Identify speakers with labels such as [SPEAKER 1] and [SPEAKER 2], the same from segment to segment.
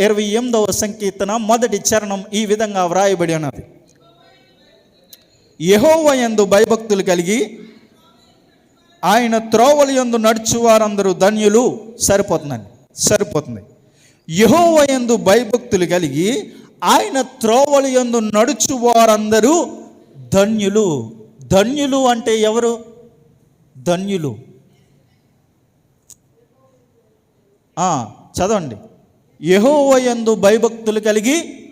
[SPEAKER 1] ఇరవై ఎనిమిదవ సంకీర్తన మొదటి చరణం ఈ విధంగా వ్రాయబడి ఉన్నది. యహోవ యందు భయభక్తులు కలిగి ఆయన త్రోవల యందు నడుచు వారందరూ ధన్యులు సరిపోతుందండి సరిపోతుంది. యహోవ యందు భయభక్తులు కలిగి ఆయన త్రోవల యందు నడుచు వారందరూ ధన్యులు. ధన్యులు అంటే ఎవరు? ధన్యులు. చదవండి. యహోవయందు భయభక్తులు కలిగి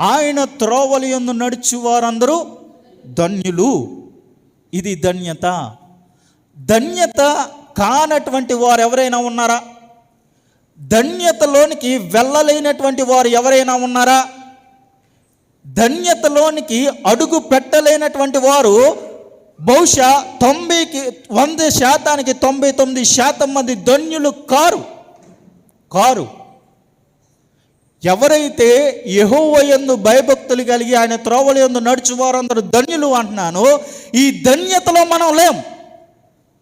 [SPEAKER 1] ఆయన త్రోవల యందు నడుచు వారందరూ ధన్యులు. ఇది ధన్యత. ధన్యత కానటువంటి వారు ఎవరైనా ఉన్నారా? ధన్యతలోనికి వెళ్ళలేనటువంటి వారు ఎవరైనా ఉన్నారా? ధన్యతలోనికి అడుగు పెట్టలేనటువంటి వారు బహుశా తొంభైకి వంద శాతానికి తొంభై తొమ్మిది శాతం మంది ధన్యులు కారు. కారు. ఎవరైతే యహోవయందు భయభక్తులు కలిగి ఆయన త్రోవల యందు నడుచు వారందరూ ధన్యులు అంటున్నాను. ఈ ధన్యతలో మనం లేం.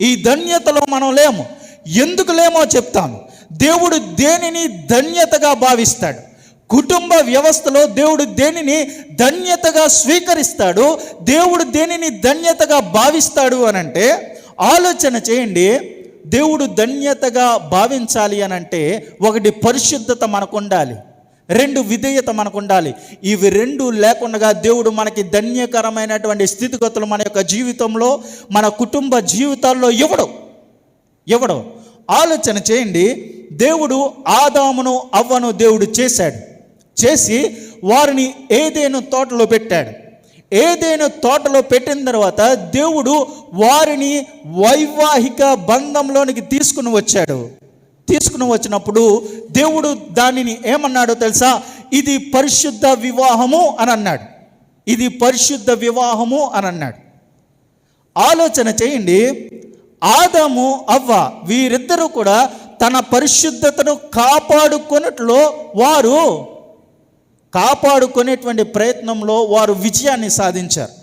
[SPEAKER 1] ఈ ధన్యతలో మనం లేము ఎందుకు లేమో చెప్తాను. దేవుడు దేనిని ధన్యతగా భావిస్తాడు? కుటుంబ వ్యవస్థలో దేవుడు దేనిని ధన్యతగా స్వీకరిస్తాడు? దేవుడు దేనిని ధన్యతగా భావిస్తాడు అని అంటే ఆలోచన చేయండి. దేవుడు ధన్యతగా భావించాలి అని అంటే ఒకటి పరిశుద్ధత మనకు ఉండాలి రెండు విధేయత మనకు ఉండాలి ఇవి రెండు లేకుండా దేవుడు మనకి ధన్యకరమైనటువంటి స్థితిగతులు మన యొక్క జీవితంలో మన కుటుంబ జీవితాల్లో ఇవ్వడు ఇవ్వడు ఆలోచన చేయండి. దేవుడు ఆదామును అవ్వను దేవుడు చేశాడు. చేసి వారిని ఏదేను తోటలో పెట్టాడు. ఏదైనా తోటలో పెట్టిన తర్వాత దేవుడు వారిని వైవాహిక బంధంలోనికి తీసుకుని వచ్చాడు. తీసుకుని వచ్చినప్పుడు దేవుడు దానిని ఏమన్నాడో తెలుసా? ఇది పరిశుద్ధ వివాహము అని అన్నాడు. ఇది పరిశుద్ధ వివాహము అని అన్నాడు. ఆలోచన చేయండి. ఆదాము అవ్వ వీరిద్దరూ కూడా తన పరిశుద్ధతను కాపాడుకున్నట్లో వారు కాపాడుకునేటువంటి ప్రయత్నంలో వారు విజయాన్ని సాధించారు.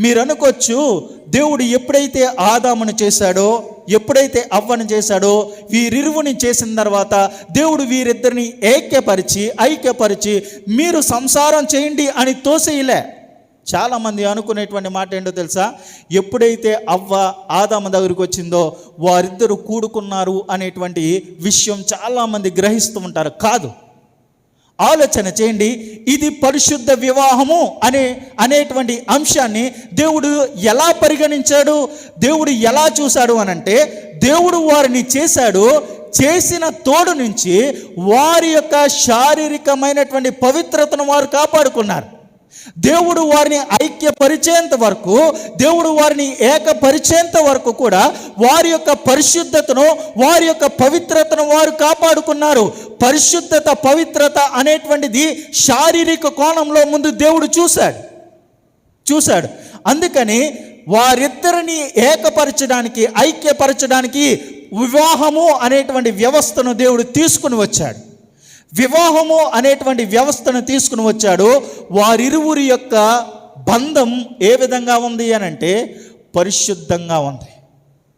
[SPEAKER 1] మీరు అనుకోవచ్చు దేవుడు ఎప్పుడైతే ఆదామును చేశాడో ఎప్పుడైతే అవ్వను చేశాడో వీరిరువుని చేసిన తర్వాత దేవుడు వీరిద్దరిని ఏక్యపరిచి ఐక్యపరిచి మీరు సంసారం చేయండి అని తోసేయలే. చాలామంది అనుకునేటువంటి మాట ఏంటో తెలుసా? ఎప్పుడైతే అవ్వ ఆదామ దగ్గరికి వచ్చిందో వారిద్దరు కూడుకున్నారు అనేటువంటి విషయం చాలామంది గ్రహిస్తూ ఉంటారు. కాదు. ఆలోచన చేయండి. ఇది పరిశుద్ధ వివాహము అనే అనేటువంటి అంశాన్ని దేవుడు ఎలా పరిగణించాడు దేవుడు ఎలా చూశాడు అని అంటే దేవుడు వారిని చేశాడు చేసిన తోడు నుంచి వారి యొక్క శారీరకమైనటువంటి పవిత్రతను వారు కాపాడుకున్నారు. దేవుడు వారిని ఐక్యపరిచేంత వరకు దేవుడు వారిని ఏకపరిచేంత వరకు కూడా వారి యొక్క పరిశుద్ధతను వారి యొక్క పవిత్రతను వారు కాపాడుకున్నారు. పరిశుద్ధత పవిత్రత అనేటువంటిది శారీరక కోణంలో ముందు దేవుడు చూశాడు. చూశాడు. అందుకని వారిద్దరిని ఏకపరచడానికి ఐక్యపరచడానికి వివాహము అనేటువంటి వ్యవస్థను దేవుడు తీసుకుని వచ్చాడు. వివాహము అనేటువంటి వ్యవస్థను తీసుకుని వచ్చాడు. వారిరువురి యొక్క బంధం ఏ విధంగా ఉంది అని అంటే పరిశుద్ధంగా ఉంది.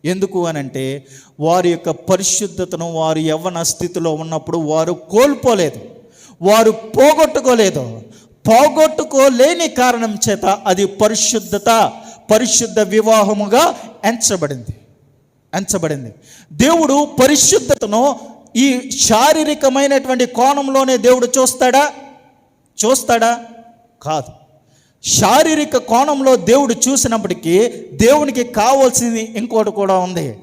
[SPEAKER 1] ఎందుకు అనంటే వారి యొక్క పరిశుద్ధతను వారు యవ్వన స్థితిలో ఉన్నప్పుడు వారు కోల్పోలేదు. వారు పోగొట్టుకోలేదు. పోగొట్టుకోలేని కారణం చేత అది పరిశుద్ధత పరిశుద్ధ వివాహముగా ఎంచబడింది. ఎంచబడింది. దేవుడు పరిశుద్ధతను ఈ శారీరకమైనటువంటి కోణంలోనే దేవుడు చూస్తాడా? చూస్తాడా? కాదు. శారీరక కోణంలో దేవుడు చూసినప్పటికీ దేవునికి కావాల్సింది ఇంకోటి కూడా ఉంది.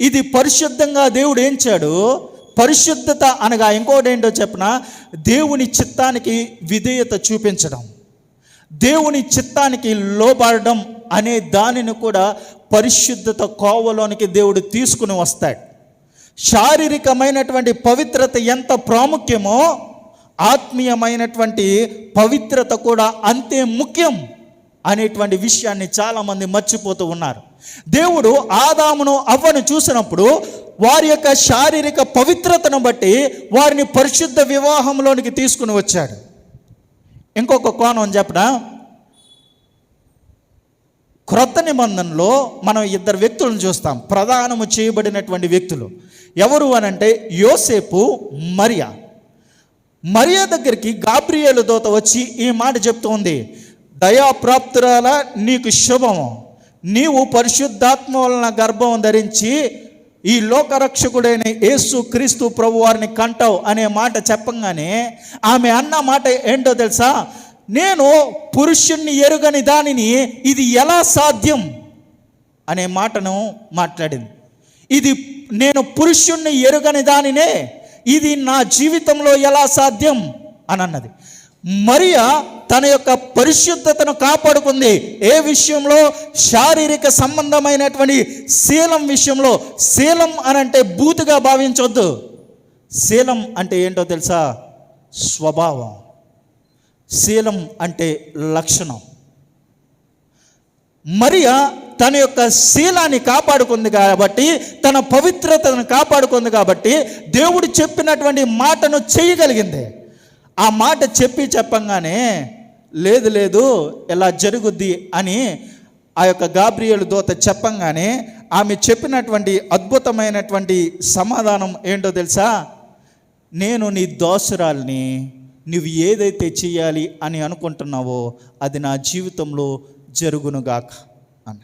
[SPEAKER 1] ఇది పరిశుద్ధంగా దేవుడు ఏంచాడు పరిశుద్ధత అనగా ఇంకోటి ఏంటో చెప్పిన? దేవుని చిత్తానికి విధేయత చూపించడం. దేవుని చిత్తానికి లోబడడం అనే దానిని కూడా పరిశుద్ధత కోవలోనికి దేవుడు తీసుకుని వస్తాడు. శారీరకమైనటువంటి పవిత్రత ఎంత ప్రాముఖ్యమో ఆత్మీయమైనటువంటి పవిత్రత కూడా అంతే ముఖ్యం అనేటువంటి విషయాన్ని చాలామంది మర్చిపోతూ ఉన్నారు. దేవుడు ఆదామును అవ్వను చూసినప్పుడు వారి యొక్క శారీరక పవిత్రతను బట్టి వారిని పరిశుద్ధ వివాహంలోనికి తీసుకుని వచ్చాడు. ఇంకొక కోణం చెప్పడా క్రొత్త నిబంధనలో మనం ఇద్దరు వ్యక్తులను చూస్తాం. ప్రధానము చేయబడినటువంటి వ్యక్తులు. ఎవరు అనంటే యోసేపు మరియా. మరియా దగ్గరికి గాబ్రియేలు దోత వచ్చి ఈ మాట చెప్తోంది దయాప్రాప్తురాల నీకు శుభము. నీవు పరిశుద్ధాత్మ వలన గర్భం ధరించి ఈ లోకరక్షకుడైన యేసు క్రీస్తు ప్రభు వారిని కంటావు అనే మాట చెప్పంగానే ఆమె అన్న మాట ఏంటో తెలుసా? నేను పురుషుణ్ణి ఎరుగని దానిని ఇది ఎలా సాధ్యం? అనే మాటను మాట్లాడింది. ఇది నేను పురుషుణ్ణి ఎరుగని దానినే ఇది నా జీవితంలో ఎలా సాధ్యం? అని అన్నది. మరియా తన యొక్క పరిశుద్ధతను కాపాడుకుంది. ఏ విషయంలో? శారీరక సంబంధమైనటువంటి శీలం విషయంలో. శీలం అని అంటే బూతుగా భావించొద్దు. శీలం అంటే ఏంటో తెలుసా? స్వభావం. శీలం అంటే లక్షణం. మరియా తన యొక్క శీలాన్ని కాపాడుకుంది కాబట్టి తన పవిత్రతను కాపాడుకుంది కాబట్టి దేవుడు చెప్పినటువంటి మాటను చేయగలిగింది. ఆ మాట చెప్పి చెప్పంగానే లేదు లేదు ఇలా జరుగుద్ది అని ఆ యొక్క గాబ్రియలు దూత చెప్పంగానే ఆమె చెప్పినటువంటి అద్భుతమైనటువంటి సమాధానం ఏంటో తెలుసా? నేను నీ దోసరాల్ని. నువ్వు ఏదైతే చేయాలి అని అనుకుంటున్నావో అది నా జీవితంలో జరుగునుగాక అన్న.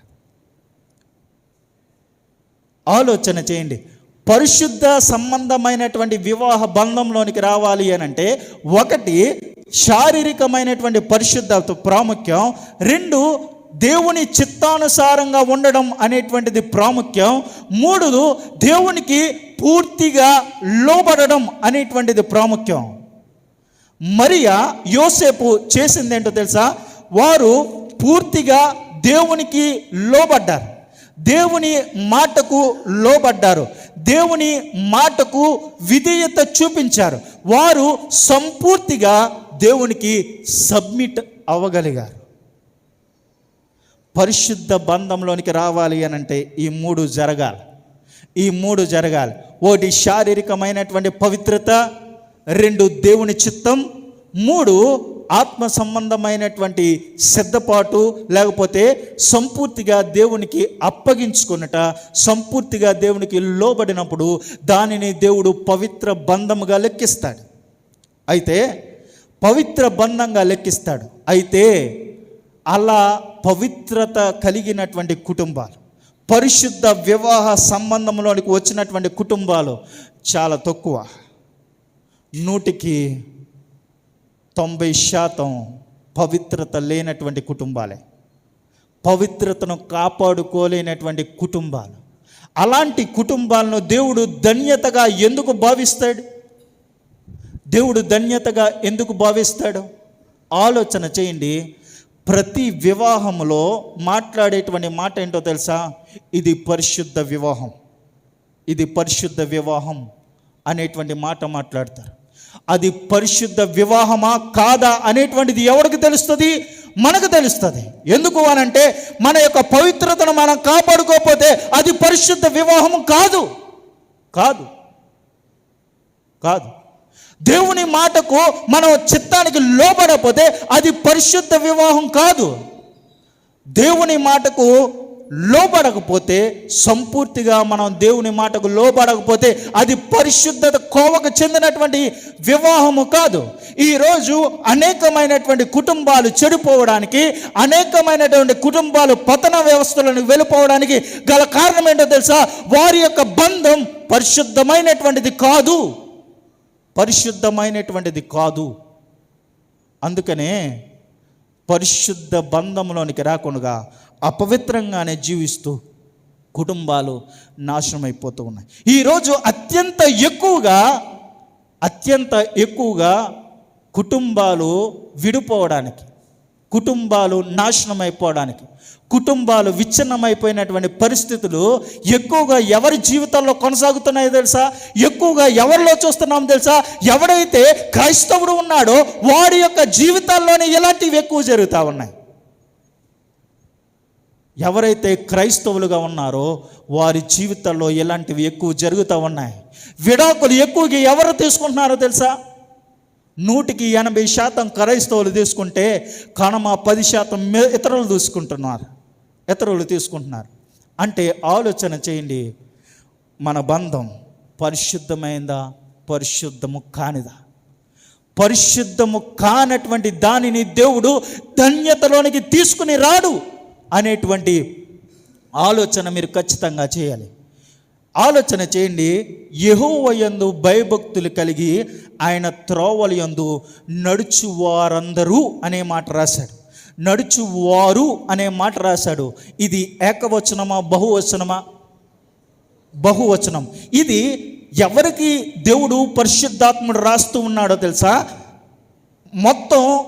[SPEAKER 1] ఆలోచన చేయండి. పరిశుద్ధ సంబంధమైనటువంటి వివాహ బంధంలోనికి రావాలి అని అంటే ఒకటి శారీరకమైనటువంటి పరిశుద్ధత ప్రాముఖ్యం. రెండు దేవుని చిత్తానుసారంగా ఉండడం అనేటువంటిది ప్రాముఖ్యం. మూడు దేవునికి పూర్తిగా లోబడడం అనేటువంటిది ప్రాముఖ్యం. మరియా యోసేపు చేసిందేంటో తెలుసా? వారు పూర్తిగా దేవునికి లోబడ్డారు. దేవుని మాటకు లోబడ్డారు. దేవుని మాటకు విధేయత చూపించారు. వారు సంపూర్తిగా దేవునికి సబ్మిట్ అవ్వగలిగారు. పరిశుద్ధ బంధంలోనికి రావాలి అని అంటే ఈ మూడు జరగాలి. ఈ మూడు జరగాలి. ఒకటి శారీరకమైనటువంటి పవిత్రత రెండు దేవుని చిత్తం మూడు ఆత్మ సంబంధమైనటువంటి సిద్ధపాటు లేకపోతే సంపూర్తిగా దేవునికి అప్పగించుకున్నట సంపూర్తిగా దేవునికి లోబడినప్పుడు దానిని దేవుడు పవిత్ర బంధముగా లెక్కిస్తాడు. అయితే పవిత్ర బంధంగా లెక్కిస్తాడు. అయితే అలా పవిత్రత కలిగినటువంటి కుటుంబాలు పరిశుద్ధ వివాహ సంబంధంలోనికి వచ్చినటువంటి కుటుంబాలు చాలా తక్కువ. నూటికి తొంభై శాతం పవిత్రత లేనటువంటి కుటుంబాలే. పవిత్రతను కాపాడుకోలేనటువంటి కుటుంబాలు. అలాంటి కుటుంబాలను దేవుడు ధన్యతగా ఎందుకు భావిస్తాడు? దేవుడు ధన్యతగా ఎందుకు భావిస్తాడు? ఆలోచన చేయండి. ప్రతి వివాహంలో మాట్లాడేటువంటి మాట ఏంటో తెలుసా? ఇది పరిశుద్ధ వివాహం. ఇది పరిశుద్ధ వివాహం అనేటువంటి మాట మాట్లాడతారు. అది పరిశుద్ధ వివాహమా కాదా అనేటువంటిది ఎవరికి తెలుస్తుంది? మనకు తెలుస్తుంది. ఎందుకు అనంటే మన యొక్క పవిత్రతను మనం కాపాడుకోకపోతే అది పరిశుద్ధ వివాహం కాదు. కాదు. కాదు. దేవుని మాటకు మనం చిత్తానికి లోబడకపోతే అది పరిశుద్ధ వివాహం కాదు. దేవుని మాటకు లోబడకపోతే సంపూర్తిగా మనం దేవుని మాటకు లోబడకపోతే అది పరిశుద్ధత కోవకు చెందినటువంటి వివాహము కాదు. ఈరోజు అనేకమైనటువంటి కుటుంబాలు చెడిపోవడానికి అనేకమైనటువంటి కుటుంబాలు పతన వ్యవస్థలను వెళ్ళిపోవడానికి గల కారణం ఏంటో తెలుసా? వారి యొక్క బంధం పరిశుద్ధమైనటువంటిది కాదు. పరిశుద్ధమైనటువంటిది కాదు. అందుకనే పరిశుద్ధ బంధంలోనికి రాకుండా అపవిత్రంగానే జీవిస్తూ కుటుంబాలు నాశనం అయిపోతూ ఉన్నాయి ఈరోజు అత్యంత ఎక్కువగా అత్యంత ఎక్కువగా కుటుంబాలు విడిపోవడానికి కుటుంబాలు నాశనం అయిపోవడానికి కుటుంబాలు విచ్ఛిన్నమైపోయినటువంటి పరిస్థితులు ఎక్కువగా ఎవరి జీవితాల్లో కొనసాగుతున్నాయో తెలుసా? ఎక్కువగా ఎవరిలో చూస్తున్నాం తెలుసా? ఎవడైతే క్రైస్తవుడు ఉన్నాడో వాడి యొక్క జీవితాల్లోనే ఇలాంటివి ఎక్కువ జరుగుతూ ఉన్నాయి. ఎవరైతే క్రైస్తవులుగా ఉన్నారో వారి జీవితాల్లో ఇలాంటివి ఎక్కువ జరుగుతూ ఉన్నాయి. విడాకులు ఎక్కువగా ఎవరు తీసుకుంటున్నారో తెలుసా? నూటికి ఎనభై శాతం క్రైస్తవులు తీసుకుంటే కనమ పది శాతం ఇతరులు తీసుకుంటున్నారు. ఇతరులు తీసుకుంటున్నారు. అంటే ఆలోచన చేయండి. మన బంధం పరిశుద్ధమైందా? పరిశుద్ధము కానిదా? పరిశుద్ధము కానటువంటి దానిని దేవుడు ధన్యతలోనికి తీసుకుని రాడు. అనేటువంటి ఆలోచన మీరు ఖచ్చితంగా చేయాలి. ఆలోచన చేయండి యహోవయందు భయభక్తులు కలిగి ఆయన త్రోవల యందు నడుచువారందరూ అనే మాట రాశాడు. నడుచువారు అనే మాట రాశాడు. ఇది ఏకవచనమా బహువచనమా? బహువచనం. ఇది ఎవరికి దేవుడు పరిశుద్ధాత్ముడు రాస్తూ ఉన్నాడో తెలుసా? మొత్తం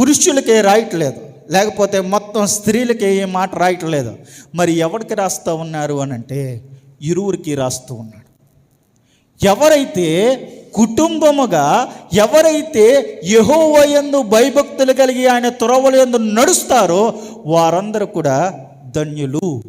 [SPEAKER 1] పురుషులకే రాయట్లేదు. లేకపోతే మొత్తం స్త్రీలకి ఏ మాట రాయట్లేదు. మరి ఎవరికి రాస్తూ ఉన్నారు అని అంటే ఇరువురికి రాస్తూ ఉన్నాడు. ఎవరైతే కుటుంబముగా ఎవరైతే యహోవయందు భయభక్తులు కలిగి ఆయన తురవలు యందు నడుస్తారో వారందరూ కూడా ధన్యులు.